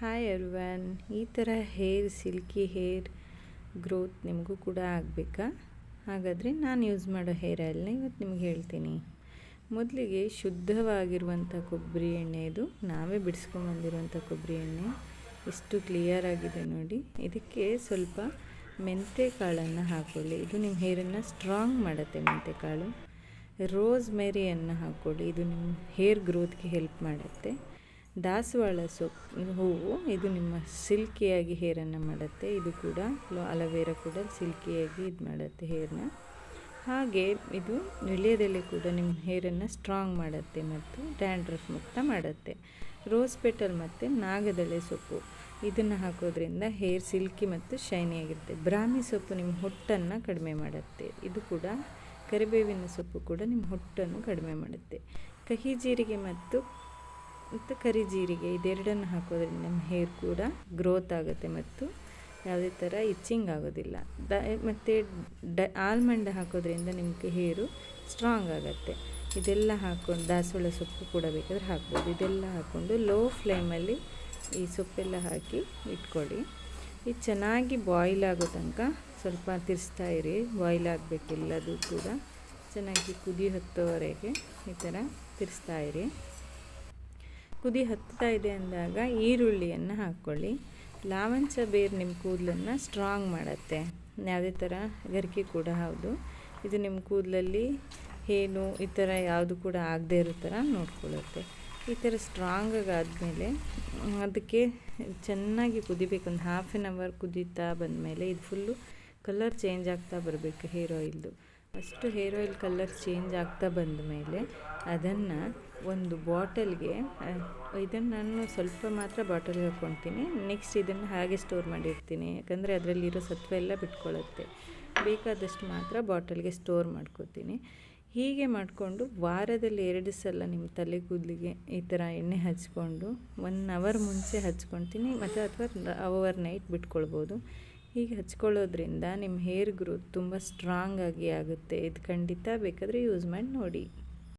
Hi L1 ಈ ಥರ hair silky hair growth ನಿಮಗೂ ಕೂಡ ಆಗಬೇಕಾ? ಹಾಗಾದರೆ ನಾನು ಯೂಸ್ ಮಾಡೋ ಹೇರ್ ಆಯಿಲ್ನ ಇವತ್ತು ನಿಮ್ಗೆ ಹೇಳ್ತೀನಿ. ಮೊದಲಿಗೆ ಶುದ್ಧವಾಗಿರುವಂಥ ಕೊಬ್ಬರಿ ಎಣ್ಣೆ ಇದು ನಾವೇ ಬಿಡಿಸ್ಕೊಂಬಂದಿರುವಂಥ ಕೊಬ್ಬರಿ ಎಣ್ಣೆ. ಎಷ್ಟು ಕ್ಲಿಯರ್ ಆಗಿದೆ ನೋಡಿ. ಇದಕ್ಕೆ ಸ್ವಲ್ಪ ಮೆಂತೆ ಕಾಳನ್ನು ಹಾಕ್ಕೊಳ್ಳಿ ಇದು ನಿಮ್ಮ ಹೇರನ್ನು ಸ್ಟ್ರಾಂಗ್ ಮಾಡುತ್ತೆ ಮೆಂತೆ ಕಾಳು. ರೋಸ್ ಮೇರಿಯನ್ನು ಹಾಕ್ಕೊಳ್ಳಿ ಇದು ನಿಮ್ಮ ಹೇರ್ ಗ್ರೋತ್ಗೆ ಹೆಲ್ಪ್ ಮಾಡುತ್ತೆ. ದಾಸವಾಳ ಸೊಪ್ಪು ಹೂವು ಇದು ನಿಮ್ಮ ಸಿಲ್ಕಿಯಾಗಿ ಹೇರನ್ನು ಮಾಡುತ್ತೆ. ಇದು ಕೂಡ ಅಲವೇರ ಕೂಡ ಸಿಲ್ಕಿಯಾಗಿ ಇದು ಮಾಡುತ್ತೆ ಹೇರ್ನ ಹಾಗೆ ಇದು ವಿಳ್ಯದೆಲೆ ಕೂಡ ನಿಮ್ಮ ಹೇರನ್ನು ಸ್ಟ್ರಾಂಗ್ ಮಾಡುತ್ತೆ ಮತ್ತು ಡ್ಯಾಂಡ್ರಫ್ ಮುಕ್ತ ಮಾಡುತ್ತೆ. ರೋಸ್ ಪೆಟಲ್ ಮತ್ತು ನಾಗದಳೆ ಸೊಪ್ಪು, ಇದನ್ನು ಹಾಕೋದ್ರಿಂದ ಹೇರ್ ಸಿಲ್ಕಿ ಮತ್ತು ಶೈನಿಯಾಗಿರುತ್ತೆ ಬ್ರಾಹ್ಮಿ ಸೊಪ್ಪು ನಿಮ್ಮ ಹೊಟ್ಟನ್ನು ಕಡಿಮೆ ಮಾಡುತ್ತೆ. ಇದು ಕೂಡ ಕರಿಬೇವಿನ ಸೊಪ್ಪು ಕೂಡ ನಿಮ್ಮ ಹೊಟ್ಟನ್ನು ಕಡಿಮೆ ಮಾಡುತ್ತೆ. ಕಹಿ ಜೀರಿಗೆ ಮತ್ತು ಮತ್ತು ಕರಿ ಜೀರಿಗೆ ಇದೆರಡನ್ನು ಹಾಕೋದ್ರಿಂದ ನಮ್ಮ ಹೇರ್ ಕೂಡ ಗ್ರೋತ್ ಆಗುತ್ತೆ ಮತ್ತು ಯಾವುದೇ ಥರ ಇಚ್ಚಿಂಗ್ ಆಗೋದಿಲ್ಲ. ದ ಮತ್ತು ಡ ಆಲ್ಮಂಡ್ ಹಾಕೋದ್ರಿಂದ ನಿಮಗೆ ಹೇರು ಸ್ಟ್ರಾಂಗ್ ಆಗುತ್ತೆ. ಇದೆಲ್ಲ ಹಾಕೊಂಡು ದಾಸವಾಳ ಸೊಪ್ಪು ಕೂಡ ಬೇಕಾದ್ರೆ ಹಾಕ್ಬೋದು. ಇದೆಲ್ಲ ಹಾಕ್ಕೊಂಡು ಲೋ ಫ್ಲೇಮಲ್ಲಿ ಈ ಸೊಪ್ಪೆಲ್ಲ ಹಾಕಿ ಇಟ್ಕೊಳ್ಳಿ. ಇದು ಚೆನ್ನಾಗಿ ಬಾಯ್ಲ್ ಆಗೋ ತನಕ ಸ್ವಲ್ಪ ತಿರ್ಸ್ತಾ ಇರಿ. ಬಾಯ್ಲ್ ಆಗಬೇಕೆಲ್ಲದು ಕೂಡ ಚೆನ್ನಾಗಿ ಕುದಿ ಹತ್ತೋವರೆಗೆ ಈ ಥರ ತಿರ್ಸ್ತಾ ಇರಿ. ಕುದಿ ಹತ್ತುತ್ತಾ ಇದೆ ಅಂದಾಗ ಈರುಳ್ಳಿಯನ್ನು ಹಾಕ್ಕೊಳ್ಳಿ. ಲಾವಂಚ ಬೇರು ನಿಮ್ಮ ಕೂದಲನ್ನು ಸ್ಟ್ರಾಂಗ್ ಮಾಡುತ್ತೆ. ಯಾವುದೇ ಥರ ಗರಿಕೆ ಕೂಡ ಹೌದು. ಇದು ನಿಮ್ಮ ಕೂದಲಲ್ಲಿ ಏನು ಈ ಥರ ಯಾವುದು ಕೂಡ ಆಗದೇ ಇರೋ ಥರ ನೋಡ್ಕೊಳ್ಳುತ್ತೆ. ಈ ಥರ ಸ್ಟ್ರಾಂಗಾಗಿ ಆದಮೇಲೆ ಅದಕ್ಕೆ ಚೆನ್ನಾಗಿ ಕುದಿಬೇಕು. ಒಂದು ಹಾಫ್ ಆ್ಯನ್ ಅವರ್ ಕುದೀತಾ ಬಂದಮೇಲೆ ಇದು ಫುಲ್ಲು ಕಲರ್ ಚೇಂಜ್ ಆಗ್ತಾ ಬರಬೇಕು ಹೇರ್ ಆಯಿಲ್ದು ಅಷ್ಟು ಹೇರ್ ಆಯಿಲ್ ಕಲರ್ ಚೇಂಜ್ ಆಗ್ತಾ ಬಂದ ಮೇಲೆ ಅದನ್ನು ಒಂದು ಬಾಟಲ್ಗೆ ಇದನ್ನು ನಾನು ಸ್ವಲ್ಪ ಮಾತ್ರ ಬಾಟಲ್ಗೆ ಹಾಕ್ಕೊತೀನಿ ನೆಕ್ಸ್ಟ್ ಇದನ್ನು ಹಾಗೆ ಸ್ಟೋರ್ ಮಾಡಿರ್ತೀನಿ. ಯಾಕಂದರೆ ಅದರಲ್ಲಿರೋ ಸತ್ವ ಎಲ್ಲ ಬಿಟ್ಕೊಳ್ಳುತ್ತೆ ಬೇಕಾದಷ್ಟು ಮಾತ್ರ ಬಾಟಲ್ಗೆ ಸ್ಟೋರ್ ಮಾಡ್ಕೋತೀನಿ. ಹೀಗೆ ಮಾಡಿಕೊಂಡು ವಾರದಲ್ಲಿ ಎರಡು ಸಲ ನಿಮ್ಮ ತಲೆ ಕೂದಲಿಗೆ ಈ ಥರ ಎಣ್ಣೆ ಹಚ್ಕೊಂಡು, ಒನ್ ಅವರ್ ಮುಂಚೆ ಹಚ್ಕೊತೀನಿ ಮತ್ತು ಅಥವಾ ಅವರ್ ನೈಟ್ ಬಿಟ್ಕೊಳ್ಬೋದು. ಹೀಗೆ ಹಚ್ಕೊಳ್ಳೋದ್ರಿಂದ ನಿಮ್ಮ ಹೇರ್ ಗ್ರೋತ್ ತುಂಬ ಸ್ಟ್ರಾಂಗ್ ಆಗಿ ಆಗುತ್ತೆ. ಇದು ಖಂಡಿತ ಬೇಕಾದರೆ ಯೂಸ್ ಮಾಡಿ ನೋಡಿ.